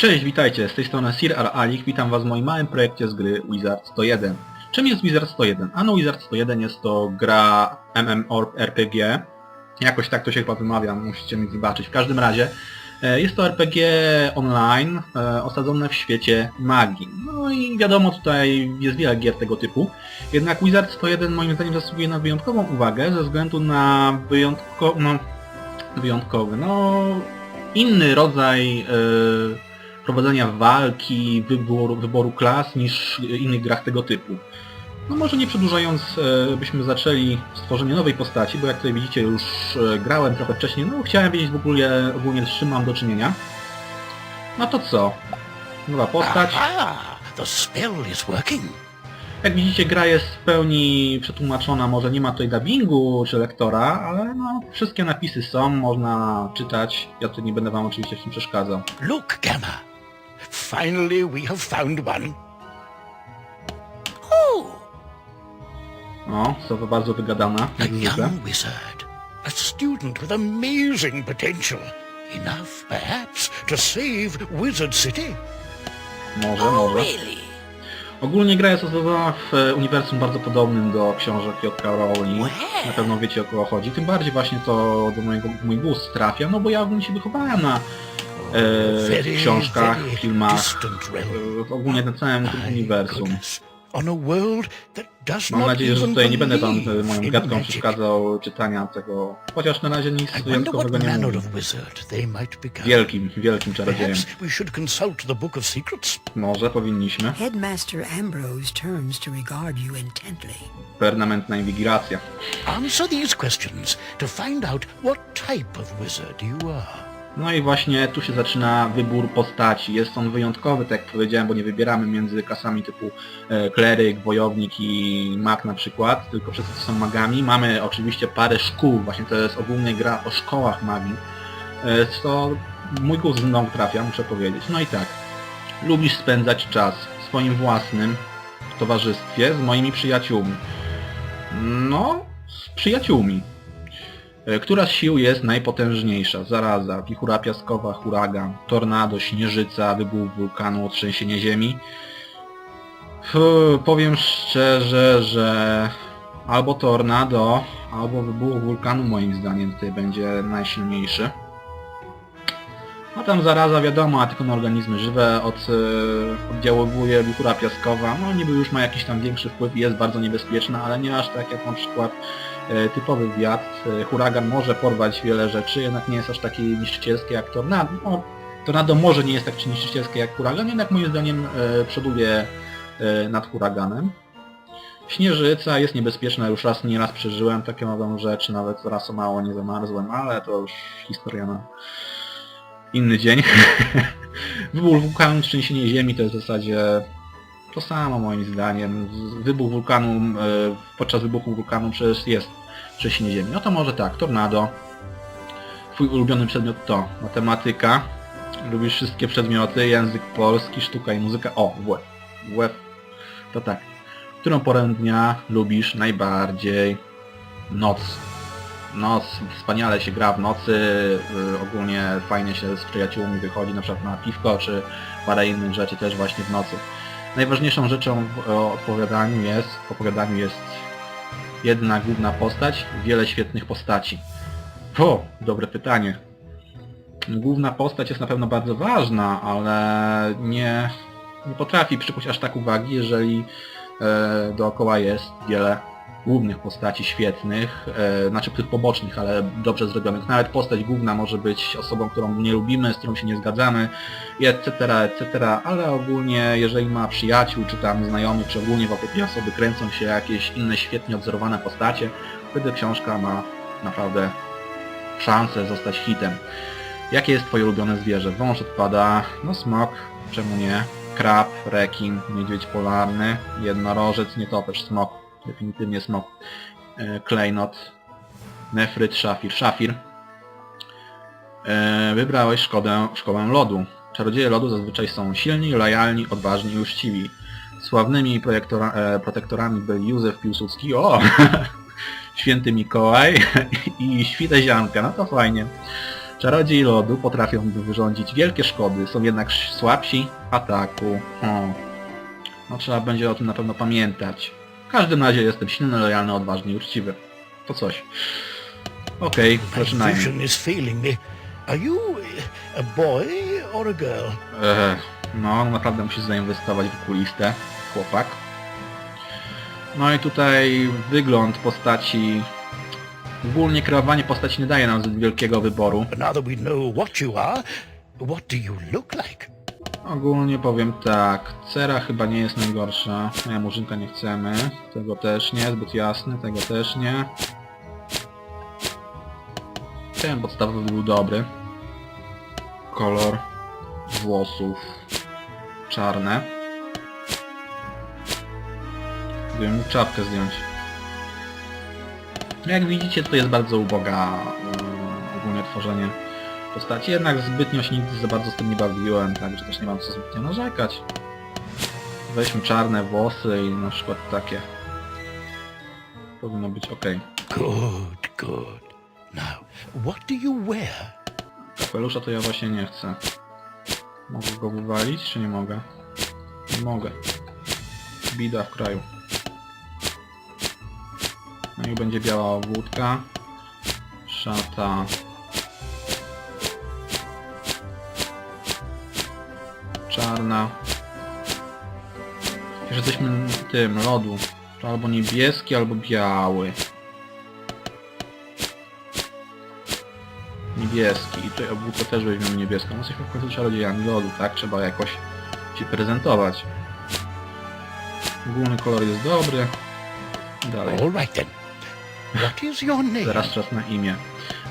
Cześć, witajcie, z tej strony Sir Al Alik, witam was w moim małym projekcie z gry Wizard 101. Czym jest Wizard 101? Ano Wizard 101 jest to gra MMORPG, jakoś tak to się chyba wymawia, musicie mi wybaczyć. W każdym razie e, jest to RPG online, e, osadzone w świecie magii. No i wiadomo, tutaj jest wiele gier tego typu. Jednak Wizard 101 moim zdaniem zasługuje na wyjątkową uwagę ze względu na wyjątko... no... wyjątkowy, no... inny rodzaj e, prowadzenia walki, wyboru, wyboru klas niż innych grach tego typu. No może nie przedłużając, e, byśmy zaczęli stworzenie nowej postaci, bo jak tutaj widzicie już e, grałem trochę wcześniej, no chciałem wiedzieć w ogóle, ogólnie z czym mam do czynienia. No to co? Nowa postać. Aha! The spell is working. Jak widzicie gra jest w pełni przetłumaczona, może nie ma tutaj dubbingu czy lektora, ale no wszystkie napisy są, można czytać. Ja tutaj nie będę wam oczywiście w tym przeszkadzał. Look, Gamma. Finally we have found one. Oh, O, słowo bardzo wygadana, a jak zwykle. young wizard. A student with amazing potential. Enough, perhaps, to save Wizard City. Może, może. Ogólnie gra jest osadzona w e, uniwersum bardzo podobnym do książek J.K. Rowling. Na pewno wiecie o kogo chodzi. Tym bardziej właśnie to do mojego mój gust trafia, no bo ja ogólnie się wychowałem na e, Very, książkach, very filmach, e, ogólnie na całym tym uniwersum. Mam nadzieję, że tutaj nie będę wam e, moją gadką przeszkadzał czytania tego, chociaż na razie nic wyjątkowego nie mówię. Wielkim, wielkim czarodziejem. Może powinniśmy. Headmaster Ambrose turns to regard you intently. Permanentna inwigilacja. Answer these questions to find out what type of wizard you are. No i właśnie tu się zaczyna wybór postaci. Jest on wyjątkowy, tak jak powiedziałem, bo nie wybieramy między klasami typu e, kleryk, wojownik i mag na przykład, tylko wszyscy są magami. Mamy oczywiście parę szkół, właśnie to jest ogólnie gra o szkołach magii, e, co mój gust znowu trafia, muszę powiedzieć. No i tak, lubisz spędzać czas w swoim własnym towarzystwie z moimi przyjaciółmi. No, z przyjaciółmi. E, Która z sił jest najpotężniejsza? Zaraza, wichura piaskowa, huragan, tornado, śnieżyca, wybuch wulkanu, trzęsienie ziemi? Fuh, powiem szczerze, że albo tornado, albo wybuch wulkanu moim zdaniem tutaj będzie najsilniejszy. No tam zaraza wiadomo, a tylko na organizmy żywe od, e, oddziaływuje wichura piaskowa. No niby już ma jakiś tam większy wpływ i jest bardzo niebezpieczna, ale nie aż tak jak na przykład typowy wiatr. E, Huragan może porwać wiele rzeczy, jednak nie jest aż taki niszczycielski jak tornado. No, tornado może nie jest tak niszczycielskie jak huragan, jednak moim zdaniem e, przoduje e, nad huraganem. Śnieżyca jest niebezpieczna, już raz nie raz przeżyłem takie nową rzecz, nawet raz o mało nie zamarzłem, ale to już historia na inny dzień. Wybuch wulkanu, trzęsienie ziemi to jest w zasadzie to samo moim zdaniem. Wybuch wulkanu, e, podczas wybuchu wulkanu przecież jest trzęsienie ziemi. No to może tak, tornado. Twój ulubiony przedmiot to matematyka. Lubisz wszystkie przedmioty, język polski, sztuka i muzyka. O, WF. WF. To tak. Którą porę dnia lubisz najbardziej? Noc. Noc. Wspaniale się gra w nocy. y, Ogólnie fajnie się z przyjaciółmi wychodzi na przykład na piwko, czy parę innych rzeczy też właśnie w nocy. Najważniejszą rzeczą w opowiadaniu jest, opowiadaniu jest jedna główna postać, wiele świetnych postaci. O, dobre pytanie. Główna postać jest na pewno bardzo ważna, ale nie, nie potrafi przykuć aż tak uwagi, jeżeli e, dookoła jest wiele głównych postaci świetnych, e, znaczy tych pobocznych, ale dobrze zrobionych. Nawet postać główna może być osobą, którą nie lubimy, z którą się nie zgadzamy, etc., etc., ale ogólnie jeżeli ma przyjaciół, czy tam znajomych, czy ogólnie wokół tej osoby kręcą się jakieś inne świetnie odzorowane postacie, wtedy książka ma naprawdę szansę zostać hitem. Jakie jest twoje ulubione zwierzę? Wąż odpada, no smok, czemu nie? Krab, rekin, niedźwiedź polarny, jednorożec, nietoperz, smok, definitywnie smok, e, klejnot, nefryt, szafir, szafir. E, wybrałeś szkodę, szkołę lodu. Czarodzieje lodu zazwyczaj są silni, lojalni, odważni i uczciwi. Sławnymi e, protektorami byli Józef Piłsudski, o! Święty Mikołaj i Świtezianka, no to fajnie. Czarodziej lodu potrafią wyrządzić wielkie szkody, są jednak słabsi ataku. No trzeba będzie o tym na pewno pamiętać. W każdym razie jestem silny, lojalny, odważny i uczciwy. To coś. Okej, My zaczynajmy. vision is failing me. Are you a boy or a girl? Eee, no, naprawdę musi zainwestować w okulistę, chłopak. No i tutaj wygląd postaci... Ogólnie kreowanie postaci nie daje nam zbyt wielkiego wyboru. But now that we know what you are, what do you look like? Ogólnie powiem tak, cera chyba nie jest najgorsza. Nie, murzynka nie chcemy. Tego też nie, zbyt jasny, tego też nie. Ten podstawowy był dobry. Kolor włosów czarne. Gdybym mógł czapkę zdjąć. Jak widzicie, to jest bardzo uboga yy, ogólnie tworzenie postaci, jednak zbytnio się nigdy za bardzo z tym nie bawiłem, także też nie mam co zbytnio narzekać. Weźmy czarne włosy i na przykład takie. Powinno być ok. Good, good. Now, what do you wear? Kapelusza to ja właśnie nie chcę. Mogę go wywalić, czy nie mogę? Nie mogę. Bida w kraju. No i będzie biała obwódka. Szata. Czarna. Już jesteśmy tym, lodu. To albo niebieski, albo biały. Niebieski. I tutaj obwódkę też weźmiemy niebieską. No jesteśmy w końcu czarodziejami lodu, tak? Trzeba jakoś się prezentować. Ogólny kolor jest dobry. Dalej. Then. What is your name? Teraz czas na imię.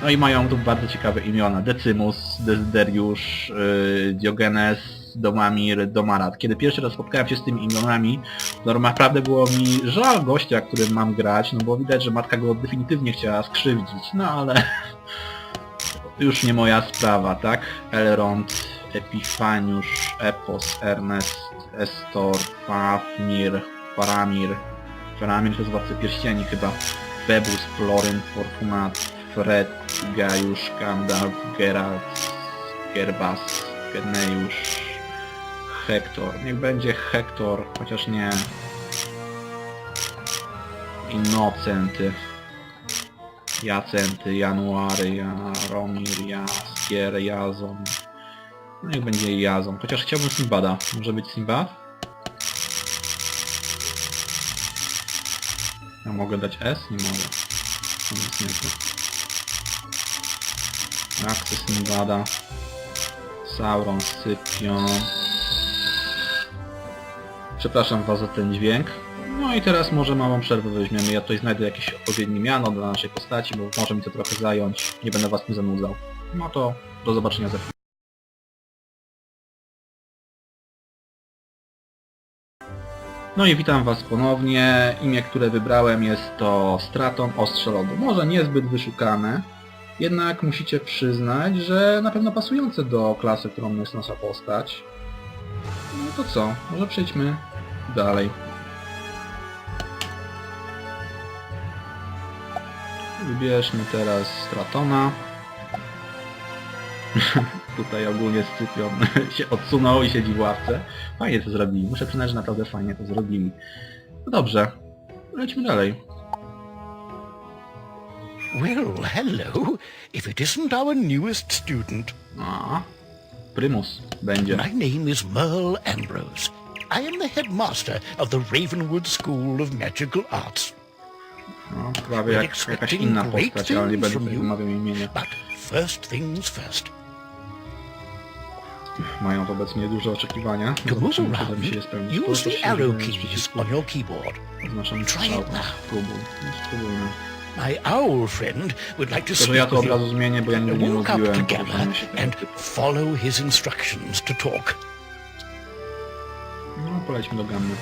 No i mają tu bardzo ciekawe imiona. Decimus, Desideriusz, yy, Diogenes, Domamir, Domarat. Kiedy pierwszy raz spotkałem się z tymi imionami, to naprawdę było mi żal gościa, którym mam grać, no bo widać, że matka go definitywnie chciała skrzywdzić, no ale już nie moja sprawa, tak? Elrond, Epifaniusz, Epos, Ernest, Estor, Fafnir, Faramir, Faramir to jest władcy pierścieni chyba, Febus, Floryn, Fortunat, Fred, Gajusz, Gandalf, Geralt, Gerbas, Geneusz, Hektor. Niech będzie Hektor, chociaż nie. Innocenty. Jacenty, January, Jaromir, Jaskier, Jazon. No niech będzie Jazon. Chociaż chciałbym Simbada. Może być Simbad? Ja mogę dać S? Nie mogę. To nic nie to. Akces Simbada. Sauron, Scypion. Przepraszam was za ten dźwięk. No i teraz może małą przerwę weźmiemy. Ja tutaj znajdę jakieś odpowiednie miano dla naszej postaci, bo może mi to trochę zająć. Nie będę was tym zanudzał. No to do zobaczenia za chwilę. No i witam Was ponownie. Imię, które wybrałem jest to Straton Ostrze Lodu. Może niezbyt wyszukane, jednak musicie przyznać, że na pewno pasujące do klasy, którą jest nasza postać. No to co? Może przejdźmy dalej. Wybierzmy teraz Stratona. Tutaj ogólnie Scypion się odsunął i siedzi w ławce. Fajnie to zrobili. Muszę przyznać, że naprawdę fajnie to zrobili. No dobrze. Lećmy dalej. Well, hello. If it isn't our newest student. A, Prymus będzie. My name is Merle Ambrose. I am the headmaster of the Ravenwood School of Magical Arts. No, prawie jak jakaś inna postać, ale nie będę tutaj wymawiał imienia. But first things first. Mają wobec mnie duże oczekiwania. To move Zobaczymy, czy uda mi się je around, spełnić. use the arrow keys on your keyboard. Oznaczam Try it strzał. now. Spróbuj. No, spróbujmy. My owl friend would like to To, ja speak to od with razu you. zmienię, bo ja nigdy nie Walk up lubiłem together poruszania się tego and follow his instructions to talk. Polećmy do gammy.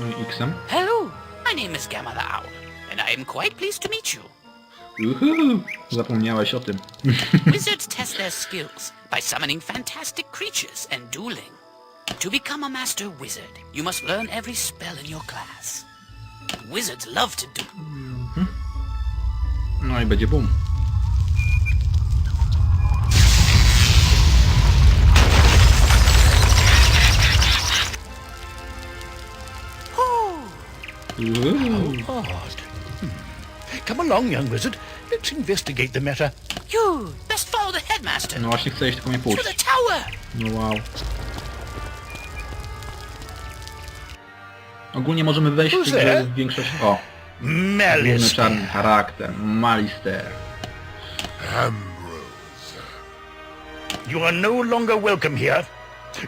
No i X-em. Hello, my name is Gamma the Owl, and I am quite pleased to meet you. Uhu, zapomniałeś o tym. Wizards test their skills by summoning fantastic creatures and dueling. To become a master wizard, you must learn every spell in your class. Wizards love to do. No i będzie boom. Odd. Hmm. Come along, young wizard. Let's investigate the matter. You best follow the headmaster No właśnie chcę iść, tylko mnie to the tower. No wow. Ogólnie możemy wejść w Who's tej grze there? w większość... O, główny czarny charakter, Malister. You are no longer welcome here.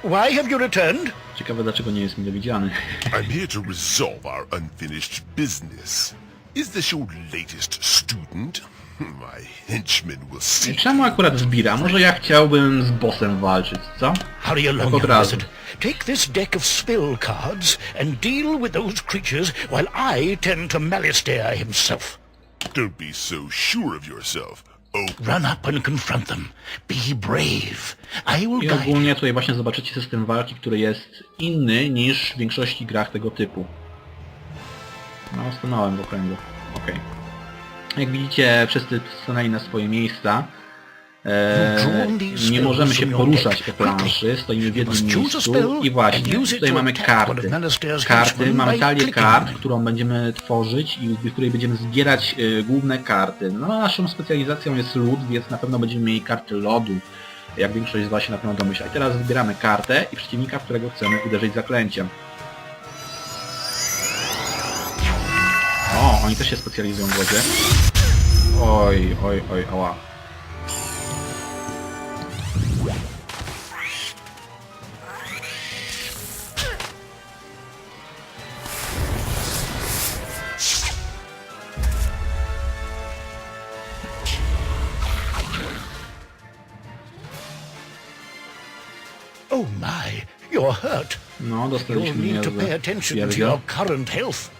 Why have you returned? Ciekawe dlaczego nie jest mile widziany. I'm here to resolve our unfinished business. Is this your latest student? My henchmen will see. Czemu akurat zbira? Może ja chciałbym z bossem walczyć, co? Hurry along, od young razu. wizard. Take this deck of spell cards and deal with those creatures while I tend to Malistaire himself. Don't be so sure of yourself. Run up and confront them. Be brave. I will I guide you. ogólnie tutaj właśnie zobaczycie system walki, który jest inny niż w większości grach tego typu. No, stanąłem w okręgu. Okej. Jak widzicie, wszyscy stanęli na swoje miejsca. Eee, nie możemy się poruszać po planszy, stoimy w jednym miejscu i właśnie, tutaj mamy karty. Karty, mamy talię kart, którą będziemy tworzyć i w której będziemy zbierać e, główne karty. No naszą specjalizacją jest lód, więc na pewno będziemy mieli karty lodu, jak większość z Was się na pewno domyśla. I teraz zbieramy kartę i przeciwnika, w którego chcemy uderzyć zaklęciem. O, oni też się specjalizują w wodzie. Oj, oj, oj, oła. No, You'll dostaliśmy need to pay attention to your current health.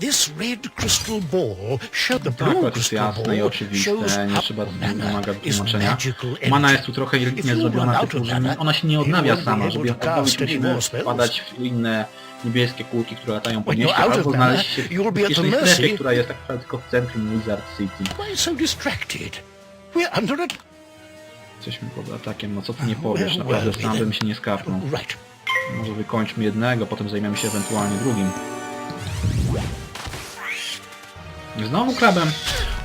This red crystal ball show the Tak, blue to jest crystal jasne i ball oczywiste, shows nie how trzeba tu mana wymaga is tłumaczenia. magical Mana jest tu trochę If you zrobiona run out typu, of że mana, ona się nie you odnawia won't be sama, able żeby ją to cast odnowić any musimy more spells. wpadać w inne niebieskie kulki, które latają po When you're mieście, out of albo mana, znaleźć się w you'll be at the bezpiecznej strefie, która jest tak naprawdę tylko w centrum Wizard City. Why so distracted? We're under a... Jesteśmy pod atakiem, no co ty nie powiesz, Well, naprawdę sam bym się nie skapnął. Right. Może wykończmy jednego, potem zajmiemy się ewentualnie drugim. Znowu krabem.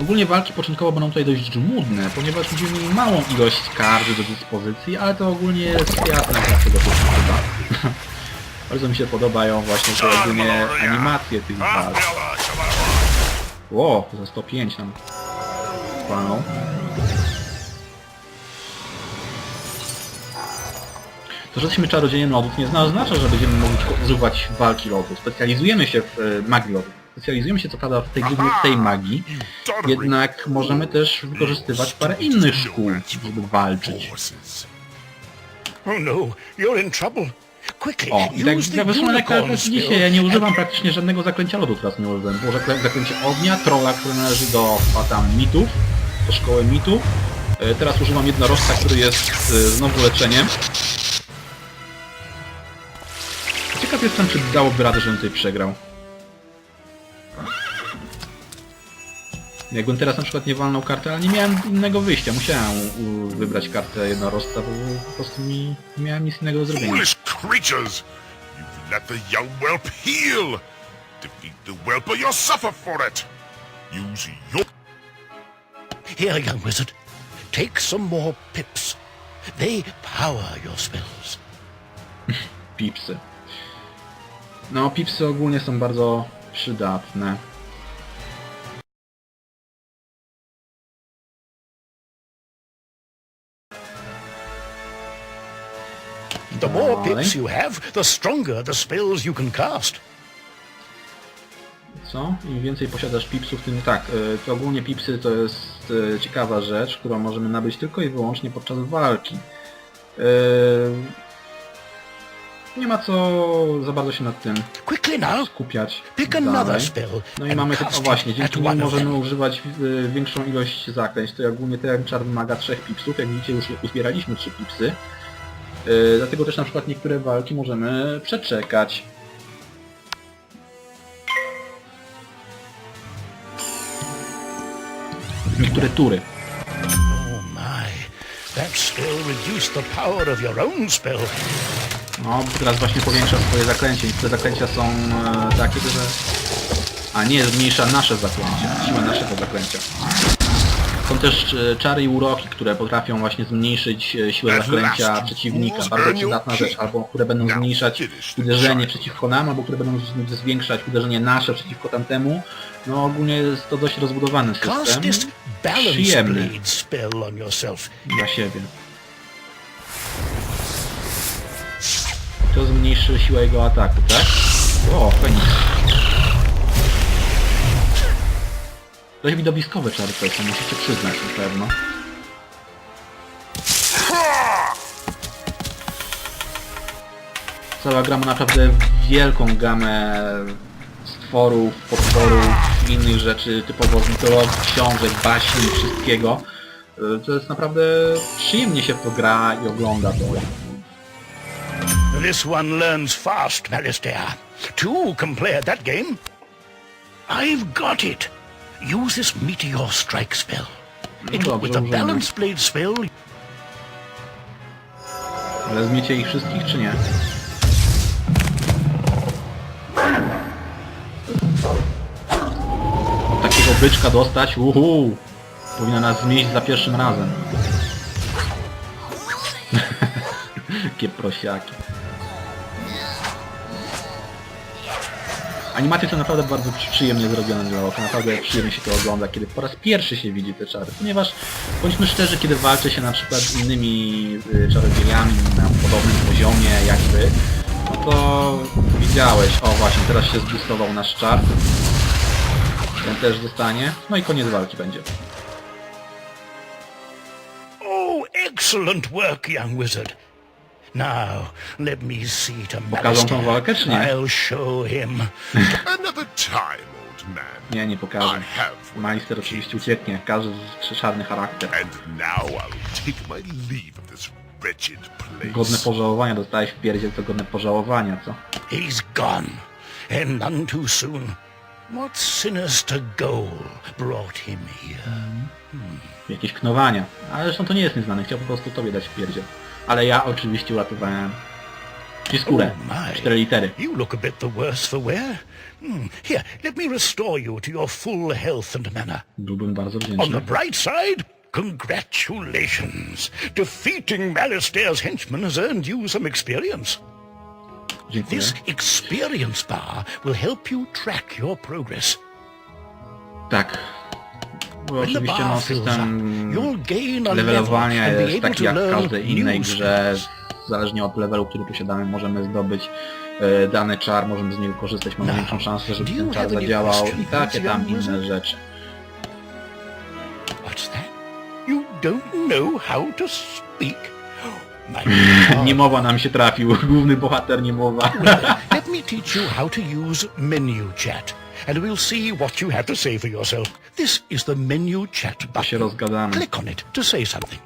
Ogólnie walki początkowo będą tutaj dość żmudne, ponieważ będziemy mieli małą ilość kart do dyspozycji, ale to ogólnie jest jasne jak tego typu. Bardzo mi się podobają właśnie te ogólnie animacje tych walk. Ło, za 105 nam walną. To, że jesteśmy czarodziejem lodów nie oznacza, że będziemy mogli używać walki lodu. Specjalizujemy się w e, magii lodu. Specjalizujemy się co prawda w tej, głównie w tej magii, jednak możemy też wykorzystywać parę innych szkół, żeby walczyć. Oh no, you're in trouble. Quickly, O, i tak jak ekran dzisiaj, ja nie używam praktycznie żadnego zaklęcia lodu teraz nie używam. Było zaklę- zaklęcie ognia, trolla, które należy do a tam mitów, do szkoły mitów. E, Teraz używam jednorożca, który jest e, znowu leczeniem. Ciekaw jestem, czy dałoby radę, żebym tutaj przegrał. Jakbym teraz na przykład nie walnął kartę, ale nie miałem innego wyjścia. Musiałem wybrać kartę jednorożca, bo po prostu mi nie miałem nic innego do zrobienia. Foolish creatures! You've let the young whelp heal! Defeat the whelp or you'll suffer for it! Use your... Here, young wizard. Take some more pips. They power your spells. Pipsy. No, pipsy ogólnie są bardzo przydatne. The more Dalej. pips you have, the stronger the spells you can cast. Co? Im więcej posiadasz pipsów, tym tak. e, To ogólnie pipsy to jest e, ciekawa rzecz, którą możemy nabyć tylko i wyłącznie podczas walki. E, Nie ma co za bardzo się nad tym skupiać. dalej. No i mamy, o właśnie, dzięki nim możemy używać e, większą ilość zaklęć. To ogólnie ten czar wymaga trzech pipsów, jak widzicie już uzbieraliśmy trzy pipsy. E, Dlatego też na przykład niektóre walki możemy przeczekać. Niektóre tury. Oh that spell reduced the power of your own spell. No, teraz właśnie powiększa swoje zaklęcie. Niektóre zaklęcia są e, takie, że A nie, zmniejsza nasze zaklęcia, siłę naszego zaklęcia. Są też e, czary i uroki, które potrafią właśnie zmniejszyć e, siłę zaklęcia przeciwnika. Bardzo przydatna rzecz, albo które będą zmniejszać uderzenie przeciwko nam, albo które będą z- zwiększać uderzenie nasze przeciwko tamtemu. No ogólnie jest to dość rozbudowany Cast system. this balance Przyjemny blade spell on yourself. dla siebie. To zmniejszy siłę jego ataku, tak? O, Feniks. Dość widowiskowe są, musicie przyznać na pewno. Cała gra ma naprawdę wielką gamę stworów, potworów, innych rzeczy typowo z mitologii, książek, baśni, wszystkiego. Y, To jest naprawdę przyjemnie się w to gra i ogląda to. This one learns fast, Malistaire. Two can play at that game. I've got it. Use this meteor strike spell. It, with the balance blade spell, Ale zmiecie ich wszystkich czy nie? Takiego byczka dostać, uhu! Powinna nas zmieść za pierwszym razem. Jakie prosiaki. Animacje są naprawdę bardzo przyjemnie zrobione dla oka, naprawdę przyjemnie się to ogląda, kiedy po raz pierwszy się widzi te czary, ponieważ bądźmy szczerzy, kiedy walczy się na przykład z innymi y, czarodziejami na podobnym poziomie jakby, no to widziałeś, o właśnie, teraz się zbustował nasz czar, ten też zostanie, no i koniec walki będzie. Oh, excellent work, young wizard. Now, let me see to Pokażą tą walkę, czy nie? I'll show him. Another time, old man. Nie, nie pokażę. I have oczywiście ucieknie, każdy z czarny charakter. And now I'll take my leave of this wretched place. Godne pożałowania, dostałeś w pierdziel, to godne pożałowania, co? He's gone, and none too soon. What sinister goal brought him here? jakieś knowania. Ale zresztą to nie jest nieznane, chciał po prostu tobie dać pierdziel. Ale ja oczywiście uratowałem ci skórę. My. Cztery litery. You look a bit the worse for wear. Hmm. Here, let me restore you to your full health and manner. Byłbym bardzo On the wdzięczny. bright side, congratulations. Defeating Malistaire's henchmen has earned you some experience. Dziękuję. This experience bar will help you track your progress. Tak. The oczywiście no, system levelowania jest taki jak w każdej innej grze. Zależnie od levelu, który posiadamy, możemy zdobyć e, dany czar, możemy z niego korzystać, mamy większą szansę, żeby ten czar zadziałał i takie tam inne rzeczy. Niemowa nam się trafił, główny bohater niemowa. Let me teach you how to use menu chat, and we'll see what you have to say for yourself. This is the menu chat To się button. rozgadamy. Click on it to say something.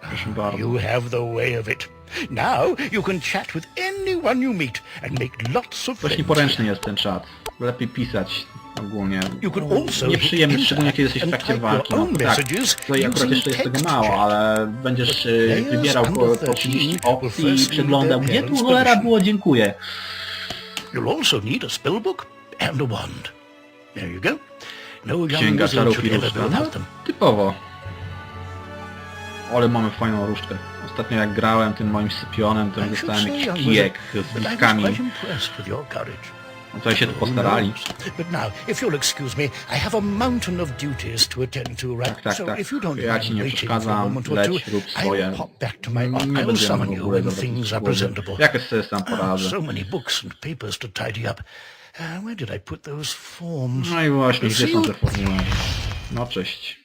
Proszę bardzo. You have the way of it. Now you can chat with anyone you meet and make lots of Dość friends. nieporęczny jest ten czat. Lepiej pisać ogólnie. You can also Nieprzyjemny, hit szczególnie kiedy jesteś w enter trakcie and walki. No your tak, own messages to i akurat using jeszcze jest tego text mało, chat. ale będziesz Players wybierał po, po 30 13 opcji i przeglądał, gdzie tu cholera było, dziękuję. You'll also need a spellbook and a wand. There you go. No young Księga wizard czarów should i ever różdżka. go without them. typowo. Ale mamy fajną różdżkę. Ostatnio jak grałem tym moim sypionem, to dostałem jakiś kijek z bliskami. No to się tu postarali. But now, if you'll excuse me, I have a mountain of duties to attend to, right? Tak, tak, so tak. if you don't Ja mind ci nie waiting for a przeszkadzam, moment or leć, two, rób swoje. I'll pop back to my Nie office. I'll będziemy summon w you ogóle when things are presentable. Jakoś sobie sam poradzę. So many books and papers to tidy up. Uh, where did I put those forms? No i właśnie, gdzie są te formuły? No cześć.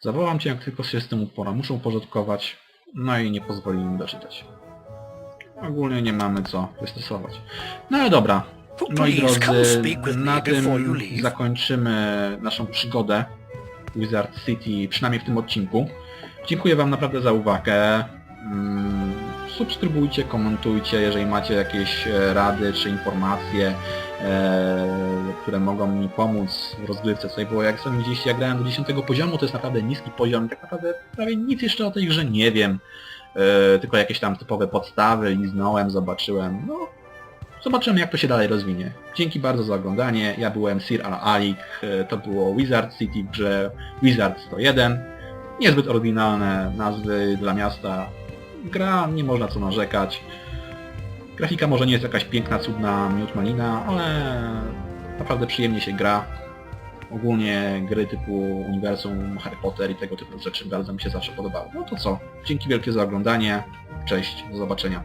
Zawołam cię, jak tylko się z tym upora. Muszę uporządkować. No i nie pozwoli mi doczytać. Ogólnie nie mamy co wystosować. No ale dobra. Moi drodzy, na tym zakończymy naszą przygodę Wizard City, przynajmniej w tym odcinku. Dziękuję Wam naprawdę za uwagę. Mm, subskrybujcie, komentujcie, jeżeli macie jakieś e, rady czy informacje, które mogą mi pomóc w rozgrywce tutaj, bo jak sami widzieliście, ja grałem do 10 poziomu, to jest naprawdę niski poziom, tak naprawdę prawie nic jeszcze o tej grze nie wiem, e, tylko jakieś tam typowe podstawy, liznąłem, zobaczyłem, no zobaczymy jak to się dalej rozwinie. Dzięki bardzo za oglądanie, ja byłem Sir Al Alik, e, to było Wizard City grze Wizard 101, niezbyt oryginalne nazwy dla miasta, gra, nie można co narzekać. Grafika może nie jest jakaś piękna, cudna, miód malina, ale naprawdę przyjemnie się gra. Ogólnie gry typu uniwersum, Harry Potter i tego typu rzeczy bardzo mi się zawsze podobały. No to co, dzięki wielkie za oglądanie, cześć, do zobaczenia.